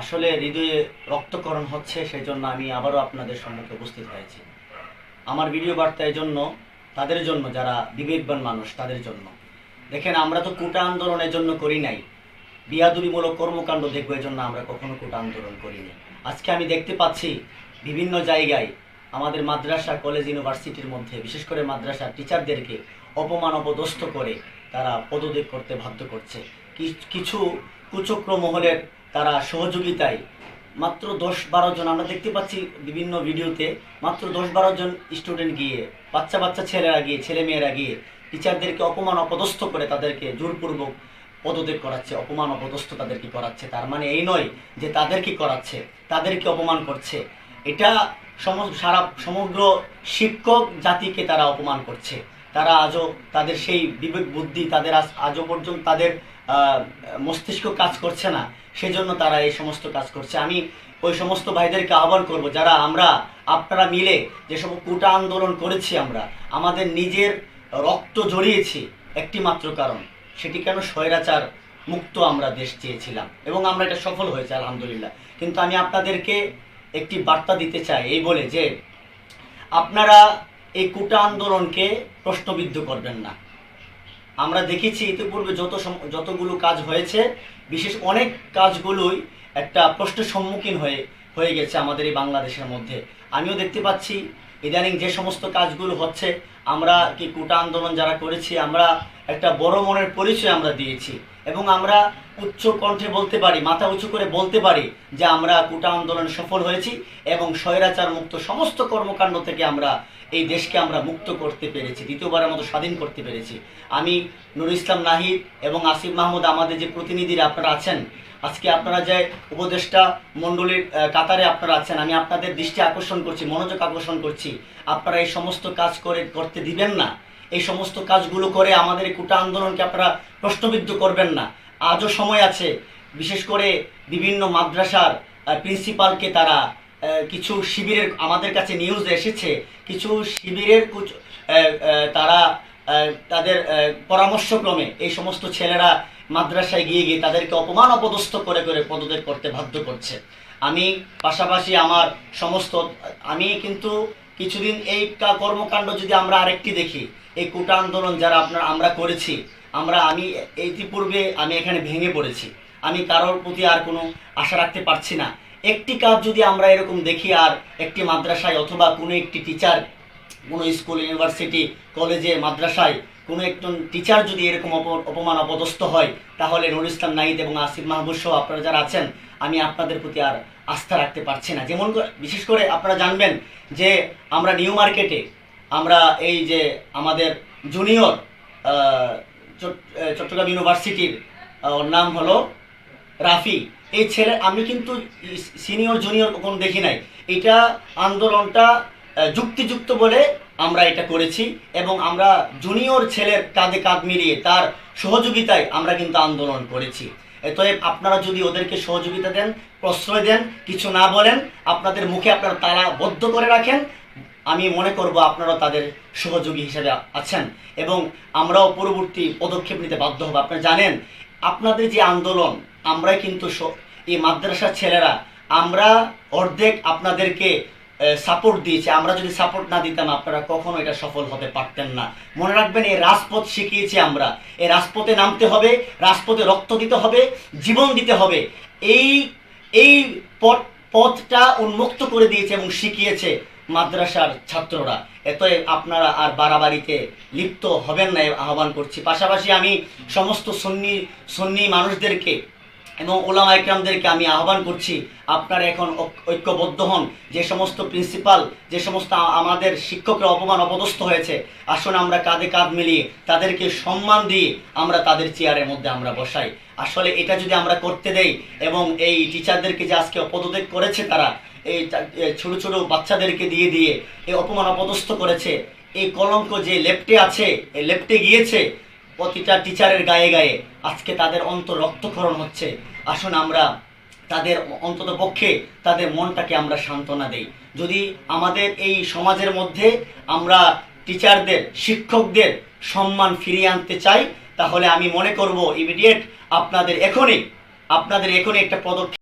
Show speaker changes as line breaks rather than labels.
আসলে হৃদয়ে রক্তকরণ হচ্ছে সেই জন্য আমি আবারও আপনাদের সম্মুখে উপস্থিত হয়েছি। আমার ভিডিও বার্তা জন্য তাদের জন্য, যারা বিবেকবান মানুষ, তাদের জন্য। দেখেন, আমরা তো কোটা আন্দোলনের জন্য করি নাই। বিয়াদুরিমূলক কর্মকাণ্ড দেখব এই জন্য আমরা কখনো কোটা আন্দোলন করিনি। আজকে আমি দেখতে পাচ্ছি বিভিন্ন জায়গায় আমাদের মাদ্রাসা, কলেজ, ইউনিভার্সিটির মধ্যে, বিশেষ করে মাদ্রাসা টিচারদেরকে অপমান, অপদস্থ করে তারা পদত্যাগ করতে বাধ্য করছে। কিছু কুচক্র মহলের তারা সহযোগিতায় মাত্র দশ বারো জন, আমরা দেখতে পাচ্ছি বিভিন্ন ভিডিওতে মাত্র দশ বারো জন স্টুডেন্ট গিয়ে, বাচ্চা বাচ্চা ছেলেরা গিয়ে, ছেলে মেয়েরা গিয়ে টিচারদেরকে অপমান অপদস্থ করে তাদেরকে জোরপূর্বক পদত্যাগ করাচ্ছে, অপমান অপদস্থ তাদেরকে করাচ্ছে। তার মানে এই নয় যে তাদেরকে করাচ্ছে, তাদেরকে অপমান করছে। এটা সমস্ত সারা সমগ্র শিক্ষক জাতিকে তারা অপমান করছে। তারা আজও তাদের সেই বিবেক বুদ্ধি, তাদের আজ, আজও পর্যন্ত তাদের মস্তিষ্ক কাজ করছে না। সেজন্য তারা এই সমস্ত কাজ করছে। আমি ওই সমস্ত ভাইদেরকে আহ্বান করব, যারা আমরা, আপনারা মিলে যে সব কোটা আন্দোলন করেছি আমরা, আমাদের নিজের রক্ত জড়িয়েছি একটি মাত্র কারণ, সেটি কেন স্বৈরাচার মুক্ত আমরা দেশ চেয়েছিলাম। এবং আমরা এটা সফল হয়েছে, আলহামদুলিল্লাহ। কিন্তু আমি আপনাদেরকে একটি বার্তা দিতে চাই, এই বলে যে আপনারা এই কুটা আন্দোলনকে প্রশ্নবিদ্ধ করবেন না। আমরা দেখেছি ইতিপূর্বে যত যতগুলো কাজ হয়েছে, বিশেষ অনেক কাজগুলোই একটা প্রশ্নের সম্মুখীন হয়ে হয়ে গেছে আমাদের এই বাংলাদেশের মধ্যে। আমিও দেখতে পাচ্ছি, ইদানিং যে সমস্ত কাজগুলো হচ্ছে, আমরা কি কুটা আন্দোলন যারা করেছি, আমরা একটা বড় মনের পরিচয় আমরা দিয়েছি এবং আমরা উচ্চ কণ্ঠে বলতে পারি, মাথা উঁচু করে বলতে পারি যে আমরা কোটা আন্দোলন সফল হয়েছি এবং স্বৈরাচার মুক্ত সমস্ত কর্মকাণ্ড থেকে আমরা এই দেশকে আমরা মুক্ত করতে পেরেছি, দ্বিতীয়বারের মতো স্বাধীন করতে পেরেছি। আমি নুর ইসলাম নাহিদ এবং আসিফ মাহমুদ আমাদের যে প্রতিনিধিরা আপনারা আছেন, আজকে আপনারা যে উপদেষ্টা মণ্ডলীর কাতারে আপনারা আছেন, আমি আপনাদের দৃষ্টি আকর্ষণ করছি, মনোযোগ আকর্ষণ করছি। আপনারা এই সমস্ত কাজ করে করতে দিবেন না। এই সমস্ত কাজগুলো করে আমাদের কোটা আন্দোলনকে আপনারা প্রশ্নবিদ্ধ করবেন না। আজও সময় আছে, বিশেষ করে বিভিন্ন মাদ্রাসার প্রিন্সিপালকে তারা কিছু শিবিরের আমাদের কাছে নিউজ এসেছে, কিছু শিবিরের তারা তাদের পরামর্শক্রমে এই সমস্ত ছেলেরা মাদ্রাসায় গিয়ে গিয়ে তাদেরকে অপমান অপদস্থ করে করে পদত্যাগ করতে বাধ্য করছে। আমি পাশাপাশি আমার সমস্ত, আমি কিন্তু কিছুদিন এই কর্মকাণ্ড যদি আমরা আরেকটি দেখি, এই কুটা আন্দোলন যারা আপনার, আমরা করেছি, আমরা আমি ইতিপূর্বে আমি এখানে ভেঙে পড়েছি। আমি কারোর প্রতি আর কোনো আশা রাখতে পারছি না। একটি কাজ যদি আমরা এরকম দেখি আর একটি মাদ্রাসায় অথবা কোনো একটি টিচার কোনো স্কুল ইউনিভার্সিটি কলেজে মাদ্রাসায় কোনো একজন টিচার যদি এরকম অপমান অপদস্থ হয়, তাহলে নুর ইসলাম নাইদ এবং আসিফ মাহবুব সহ আপনারা যারা আছেন, আমি আপনাদের প্রতি আর আস্থা রাখতে পারছি না। যেমন বিশেষ করে আপনারা জানবেন যে আমরা নিউ মার্কেটে, আমরা এই যে আমাদের জুনিয়র চট্টগ্রাম ইউনিভার্সিটির ওর নাম হলো রাফি। এই ছেলে, আমি কিন্তু সিনিয়র জুনিয়র কখনো দেখি নাই। এটা আন্দোলনটা যুক্তিযুক্ত বলে আমরা এটা করেছি এবং আমরা জুনিয়র ছেলের কাঁধে কাঁধ মিলিয়ে তার সহযোগিতায় আমরা কিন্তু আন্দোলন করেছি। অতএব আপনারা যদি ওদেরকে সহযোগিতা দেন, প্রশ্রয় দেন, কিছু না বলেন, আপনাদের মুখে আপনারা তালা বদ্ধ করে রাখেন, আমি মনে করব আপনারা তাদের সহযোগী হিসেবে আছেন এবং আমরাও পরবর্তী পদক্ষেপ নিতে বাধ্য হব। আপনারা জানেন, আপনাদের যে আন্দোলন, আমরাই কিন্তু এই মাদ্রাসার ছেলেরা, আমরা অর্ধেক আপনাদেরকে সাপোর্ট দিয়েছে। আমরা যদি সাপোর্ট না দিতাম, আপনারা কখনো এটা সফল হতে পারতেন না। মনে রাখবেন, এই রাজপথ শিখিয়েছি আমরা। এই রাজপথে নামতে হবে, রাজপথে রক্ত দিতে হবে, জীবন দিতে হবে। এই এই পথ, পথটা উন্মুক্ত করে দিয়েছে এবং শিখিয়েছে মাদ্রাসার ছাত্ররা। এতএ আপনারা আর বাড়াবাড়িতে লিপ্ত হবেন না আহ্বান করছি। পাশাপাশি আমি সমস্ত সন্নি সন্নি মানুষদেরকে এবং ওলামা একরামদেরকে আমি আহ্বান করছি, আপনারা এখন ঐক- ঐক্যবদ্ধ হন। যে সমস্ত প্রিন্সিপাল, যে সমস্ত আমাদের শিক্ষকরা অপমান অপদস্থ হয়েছে, আসুন আমরা কাঁধে কাঁধ মিলিয়ে তাদেরকে সম্মান দিয়ে আমরা তাদের চেয়ারের মধ্যে আমরা বসাই। আসলে এটা যদি আমরা করতে দেই এবং এই টিচারদেরকে যে আজকে পদত্যাগ করেছে তারা, এই ছোট ছোট বাচ্চাদেরকে দিয়ে দিয়ে এই অপমান অপদস্থ করেছে, এই কলঙ্ক যে লেপ্টে আছে লেপ্টে গিয়েছে প্রতিটা টিচারের গায়ে গায়ে আজকে তাদের অন্তর রক্তক্ষরণ হচ্ছে। আসুন আমরা তাদের অন্তত পক্ষে তাদের মনটাকে আমরা সান্ত্বনা দেই। যদি আমাদের এই সমাজের মধ্যে আমরা টিচারদের শিক্ষকদের সম্মান ফিরিয়ে আনতে চাই, তাহলে আমি মনে করব ইমিডিয়েট আপনাদের এখনই আপনাদের এখনই একটা পদক্ষেপ